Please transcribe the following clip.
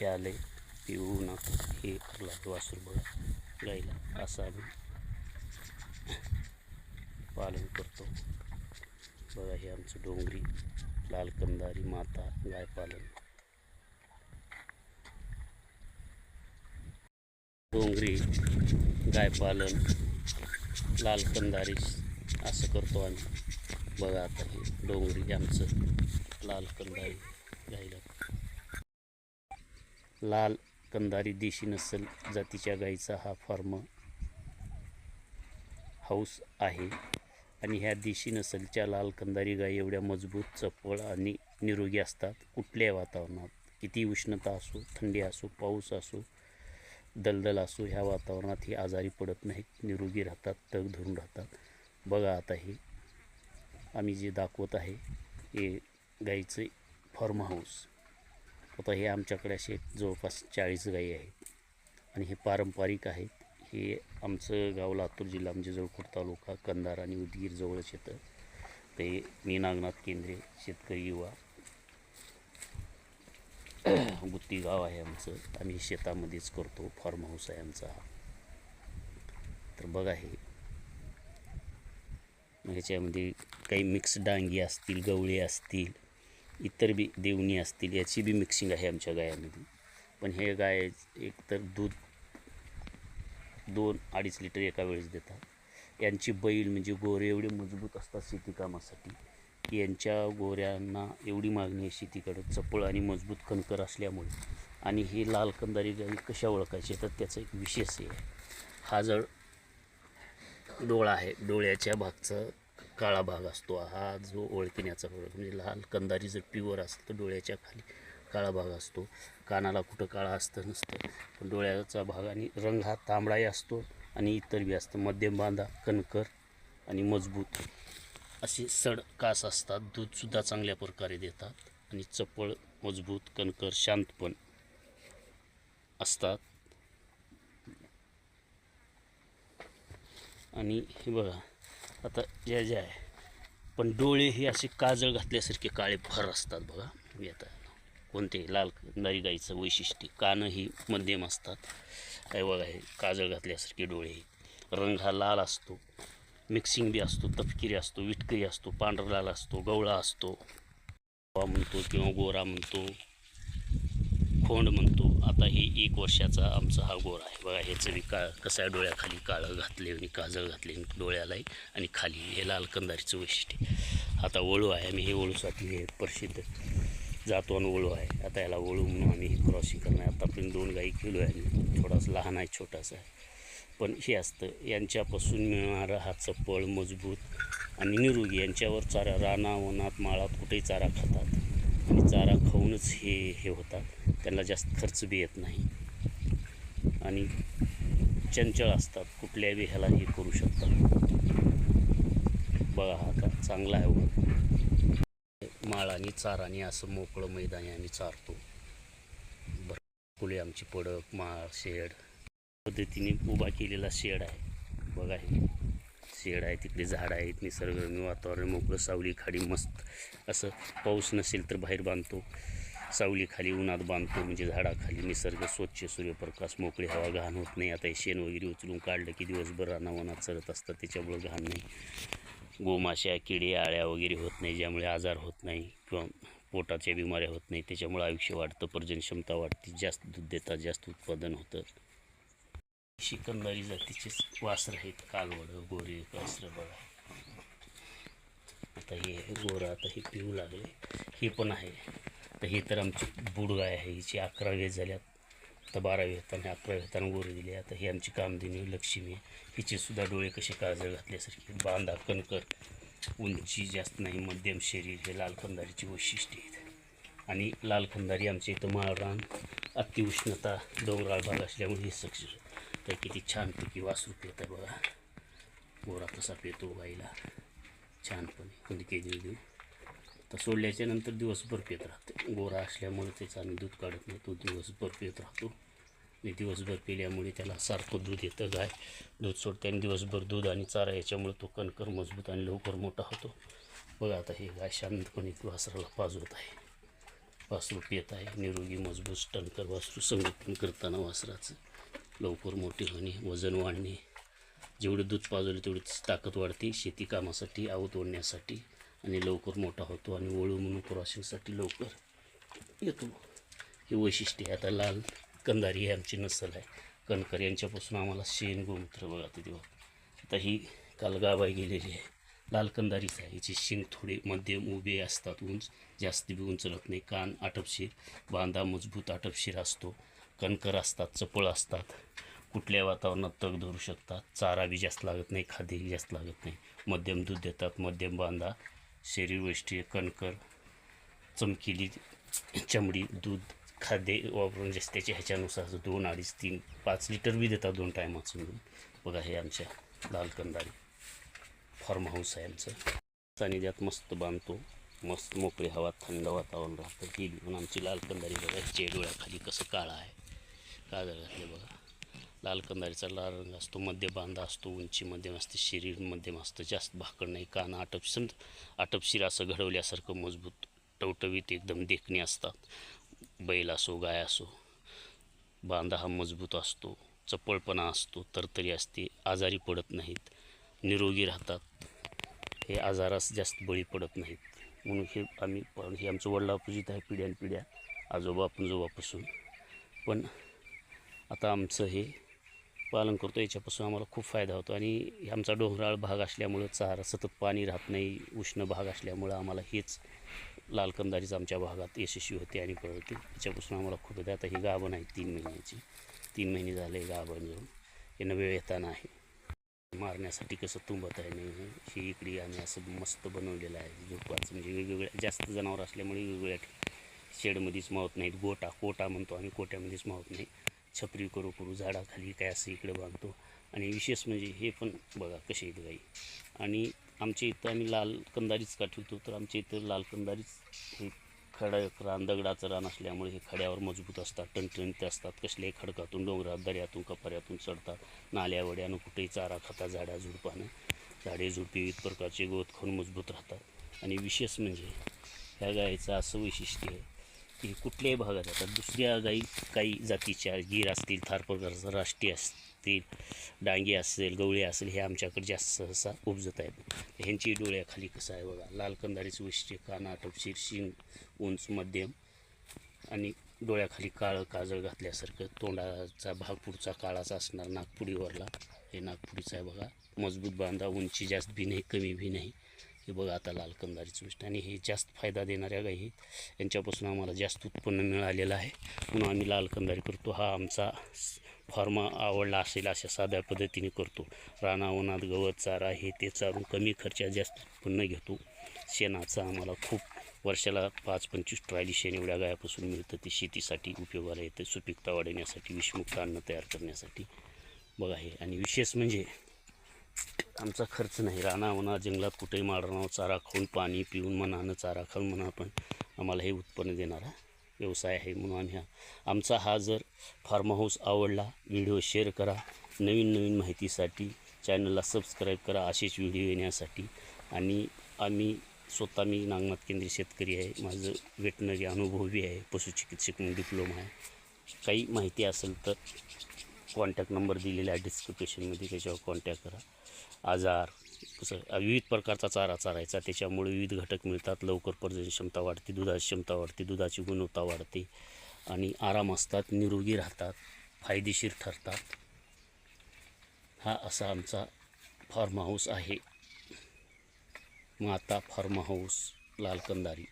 प्याले पिऊ नको हे करला वासरू बघा गाईला असं आम्ही पालन करतो. बघा हे आमचं डोंगरी लाल कंदारी माता गाय पालन. डोंगरी गाय पालन लाल कंदारी असं करतो आम्ही. बघा आता हे डोंगरी आमचं लाल कंदारी लाल कंदारी देशी नसल जातीच्या गाईचा हा फार्म हाऊस आहे. आणि ह्या देशी नसलच्या लाल कंदारी गाई एवढ्या मजबूत चपळ आणि निरोगी असतात. कुठल्याही वातावरणात? किती उष्णता असो थंडी असो पाऊस असो दलदल असो ह्या वातावरणात ही आजारी पडत नाहीत. निरोगी राहतात तग धरून राहतात. बघा आता हे आम्ही जे दाखवत आहे हे गाईचं फार्म हाऊस. आता हे आमच्याकडे असे जवळपास चाळीस गाई आहेत. आणि हे पारंपरिक आहेत. हे आमचं गाव लातूर जिल्हा म्हणजे जळकोट तालुका कंधार आणि उदगीर जवळच येतं. ते मी नागनाथ केंद्रे शेतकरी युवा. गुत्ती गाव आहे आमचं. आम्ही शेतामध्येच करतो. फार्म हाऊस आहे आमचा हा. तर बघा हे. मग ह्याच्यामध्ये काही मिक्स डांगी असतील गवळे असतील इतर बी देवणी असतील याची बी मिक्सिंग आहे आमच्या गायामध्ये. पण हे गाय एकतर दूध दोन अडीच लिटर एका वेळेस देतात. यांची बैल म्हणजे गोरे एवढे मजबूत असतात शेतीकामासाठी की यांच्या गोऱ्यांना एवढी मागणी आहे शेतीकडं चपळ आणि मजबूत कणकर असल्यामुळे. आणि ही लाल कंदारी गाई कशा ओळखायची तर त्याचं एक विशेष हे आहे. हा जळ डोळा आहे डोळ्याच्या भागचं काळा भाग असतो. हा जो ओळखण्याचा फरक म्हणजे लाल कंदारी जर प्युअर असेल तर डोळ्याच्या खाली काळा भाग असतो. कानाला कुठं काळा असतं नसतं. पण डोळ्याचा भाग आणि रंग हा तांबडाही असतो आणि इतर बी असतं. मध्यम बांधा कणकर आणि मजबूत. असे सड कास असतात. दूधसुद्धा चांगल्या प्रकारे देतात आणि चपळ मजबूत कणकर शांतपण असतात. आणि हे बघा. आता जे जे आहे पण डोळे हे असे काजळ घातल्यासारखे काळे भर असतात बघा. येतात कोणते लाल नारी गाईचं वैशिष्ट्य कानं ही मध्यम असतात. काय बघा हे काजळ घातल्यासारखे डोळे रंग हा लाल असतो मिक्सिंग बी असतो तपकिरी असतो विटकरी असतो पांढरा लाल असतो गवळा असतो. म्हणतो किंवा गोरा म्हणतो. खोंड म्हणतो. आता हे एक वर्षाचा आमचा हा गोर आहे. बघा ह्याचं मी का कसं आहे डोळ्याखाली काळं घातले आणि काजळ घातले डोळ्यालाही आणि खाली हे लाल कंदारीचं वैशिष्ट्य आता वळू आहे आम्ही हे वळूसाठी हे प्रसिद्ध जातो आणि वळू आहे. आता याला वळू म्हणून आम्ही क्रॉसिंग करणार आतापर्यंत दोन गाई केलो आहे. थोडासा लहान आहे छोटासा आहे. पण हे असतं यांच्यापासून मिळणारा हा चप्पळ मजबूत आणि निरोगी. यांच्यावर चारा रानावनात माळात कुठेही चारा खातात. आणि चारा खाऊनच हे हे होतात. त्यांना जास्त खर्च बी येत नाही. आणि चंचल असतात कुठल्याही ह्याला हे करू शकतात. बघा हा आता चांगला आहे माळाने चाराने असं मोकळं मैदानी आम्ही चारतो. बरं फुले आमची पडक माळ शेड. पद्धतीने उभा केलेला शेड आहे. बघा हे. शेड आहे तिकडे झाडं आहेत निसर्गरम्य वातावरण मोकळं सावली खाडी मस्त. असं पाऊस नसेल तर बाहेर बांधतो. सावलीखाली उन्हात बांधतो म्हणजे झाडाखाली निसर्ग स्वच्छ सूर्यप्रकाश मोकळी हवा घाण होत नाही. आता हे शेण वगैरे उचलून काढलं की दिवसभर रानावनात चरत असतात त्याच्यामुळं घाण नाही. गोमाशा किडे आळ्या वगैरे होत नाही ज्यामुळे आजार होत नाही किंवा पोटाच्या बिमाऱ्या होत नाही. त्याच्यामुळे आयुष्य वाढतं पर्जन क्षमता वाढते जास्त दूध देतात जास्त उत्पादन होतं. शिकंदारी जातीचेच वासर आहेत कालवड गोरे वासर बघा. आता हे गोरं आता हे पिऊ लागले हे पण आहे. तर हे तर आमची बुडगाय आहे. हिची अकरा वेळ झाल्यात. तर बारावी होताना अकरा होताना गोरी दिली. आता ही आमची कामदिनी लक्ष्मी हिचे सुद्धा डोळे कसे काजळ घातल्यासारखे बांधा कणकर उंची जास्त नाही मध्यम शरीर हे लाल खंदारीची वैशिष्ट्ये आहेत. आणि लाल खंदारी आमच्या इथं माळरान अतिउष्णता डोंगराळ भाग असल्यामुळे हे सक्सेस तर किती छानपैकी वासरू येतं बघा. गोरा कसा पेतो गाईला छानपणे. कुंदके देऊ देऊ? तर सोडल्याच्या नंतर दिवसभर पित राहते. गोरा असल्यामुळे त्याचं आम्ही दूध काढत नाही तो दिवसभर पित राहतो. आणि दिवसभर पिल्यामुळे त्याला सारखं दूध येतं गाय दूध सोडते आणि दिवसभर दूध आणि चारा याच्यामुळे तो कणकर मजबूत आणि लवकर मोठा होतो. बघा आता हे गाय शांतपणे वासराला पाजवत आहे. वासरू पित आहे निरोगी मजबूत टणकर वासरू संगोपन करताना वासराचं. लवकर मोठे होणे वजन वाढणे. जेवढं दूध पाजवलं तेवढी ताकद वाढते. शेती कामासाठी आवत ओढण्यासाठी. आणि लवकर मोठा होतो आणि वळू म्हणून क्रॉसिंगसाठी लवकर येतो. हे वैशिष्ट्य आहे. आता लाल कंदारी ही आमची नसल आहे. कणकर यांच्यापासून आम्हाला शेण गोमूत्र बघा ते तेव्हा आता ही कालगाबाई गेलेली आहे. लाल कंदारीच आहे. हिची शिंग थोडे मध्यम उभे असतात. उंच जास्त बी उंचलत नाही. कान आटपशीर बांधा मजबूत आटपशीर असतो. कणकर असतात चपळ असतात. कुठल्या वातावरणात तग धरू शकतात? चारा बी जास्त लागत नाही खाद्य जास्त लागत नाही. मध्यम दूध देतात मध्यम बांधा. शरीर कणकर चमकीली चमडी दूध खाद्य वापरून जास्त त्याच्या ह्याच्यानुसार दोन अडीच तीन पाच लिटर बी देतात दोन टायमाचं मिळून बघा हे आमच्या लाल कंदारी फार्म हाऊस आहे आमचं. सानिध्यात मस्त बांधतो. मस्त मोकळी हवा थंड वातावरण राहतं. ही म्हणून आमची लाल कंदारी बघा चेडोळ्याखाली डोळ्याखाली कसं काळा आहे. काजळ घातले बघा. लाल कंदारीचा लाल रंग असतो मध्य बांधा असतो उंची मध्यम असते शरीर मध्यम असतं जास्त भाकड नाही कान आटप समज आटपशीर असं घडवल्यासारखं मजबूत टवटवीत एकदम देखणे असतात. बैल असो गाय असो बांधा हा मजबूत असतो चपळपणा असतो तरतरी असते आजारी पडत नाहीत निरोगी राहतात. हे आजारास जास्त बळी पडत नाहीत. म्हणून हे आम्ही पण हे आमचं वडिलापूजित आहे पिढ्यान पिढ्या आजोबा पंजोबापासून पण आता आमचं हे पालन करतो याच्यापासून आम्हाला खूप फायदा होतो. आणि आमचा डोंगराळ भाग असल्यामुळं चारा सतत पाणी राहत नाही उष्ण भाग असल्यामुळं आम्हाला हेच लाल कंदारीच आमच्या भागात यशस्वी होते आणि पळते याच्यापासून आम्हाला खूप येते आता ही गाभण आहे तीन महिन्याची. तीन महिने झाले गाभण जाऊन यांना वेळ येताना आहे. मारण्यासाठी कसं तुंबत आहे नाही ही इकडे आम्ही असं मस्त बनवलेलं आहे. झोपाचं म्हणजे वेगवेगळ्या जास्त जनावर असल्यामुळे वेगवेगळ्या शेडमध्येच मावत नाहीत. गोटा कोटा म्हणतो आम्ही कोट्यामध्येच मावत नाही. छपरी करू करू झाडाखाली काय असं इकडे बांधतो. आणि विशेष म्हणजे हे पण बघा कसे आहेत गाई. आणि आमच्या इथं आम्ही लाल कंदारीच का ठेवतो तर आमच्या इथं लाल कंदारीच हे खडा रान दगडाचं रान असल्यामुळे हे खड्यावर मजबूत असतात टणटणते असतात. कसल्याही खडकातून डोंगरात दर्यातून कपाऱ्यातून चढतात. नाल्या वड्यानं कुठेही चारा खाता झाडा झुडपानं. झाडे झुडपी विविध प्रकारचे गवत खाऊन मजबूत राहतात. आणि विशेष म्हणजे ह्या गायीचं असं वैशिष्ट्य आहे हे कुठल्याही भागात जातात दुसऱ्या गाई काही जातीच्या गीर असतील थार राष्ट्रीय असतील डांगी असेल गवळी असेल हे आमच्याकडे जास्त सहसा उपजत आहेत. ह्यांची डोळ्याखाली कसं आहे बघा. लाल कंदारीचं वैशिष्ट्य काना टपशीर शिंग उंच मध्यम आणि डोळ्याखाली काळं काजळ घातल्यासारखं तोंडाचा भाग पुढचा काळाचा असणार नागपुडीवरला. हे नागपुडीचं आहे बघा. मजबूत बांधा उंची जास्त बी नाही कमी बी नाही. हे बघा आता लाल कंदारीची गोष्ट आणि हे जास्त फायदा देणाऱ्या गाई आहेत. यांच्यापासून आम्हाला जास्त उत्पन्न मिळालेलं आहे. म्हणून आम्ही लाल कंदारी करतो. हा आमचा फॉर्म आवडला असेल अशा साध्या पद्धतीने करतो. रानावनात गवत चारा हे ते चारून कमी खर्चात जास्त उत्पन्न घेतो. शेणाचा आम्हाला खूप वर्षाला पाच पंचवीस ट्रायली शेण एवढ्या गायापासून मिळतं. ते शेतीसाठी उपयोगाला येतं. सुपीकता वाढवण्यासाठी विषमुक्त अन्न तयार करण्यासाठी. बघा हे. आणि विशेष म्हणजे आमचा खर्च नाही. राणा म्हणा जंगलात कुठेही मारणं चारा खाऊन पाणी पिऊन मनानं चारा खाऊन म्हणा पण आम्हाला हे उत्पन्न देणारा व्यवसाय आहे म्हणून आम्ही हा आमचा हा जर फार्म हाऊस आवडला व्हिडिओ शेअर करा. नवीन नवीन माहितीसाठी चॅनलला सबस्क्राईब करा. असेच व्हिडिओ येण्यासाठी. आणि आम्ही स्वतः मी नागनाथ केंद्रीय शेतकरी आहे. माझं वेटनरी अनुभवी आहे. पशुचिकित्सक म्हणून डिप्लोमा आहे. काही माहिती असेल तर कॉन्टॅक्ट नंबर दिलेला आहे डिस्क्रिप्शनमध्ये त्याच्यावर कॉन्टॅक्ट करा. आजार असं विविध प्रकारचा चारा चारायचा. त्याच्यामुळे विविध घटक मिळतात. लवकर पर्जन क्षमता वाढते दुधाची क्षमता वाढते दुधाची गुणवत्ता वाढते आणि आराम असतात निरोगी राहतात फायदेशीर ठरतात. हा असा आमचा फार्म हाऊस आहे. माता फार्म हाऊस लालकंदारी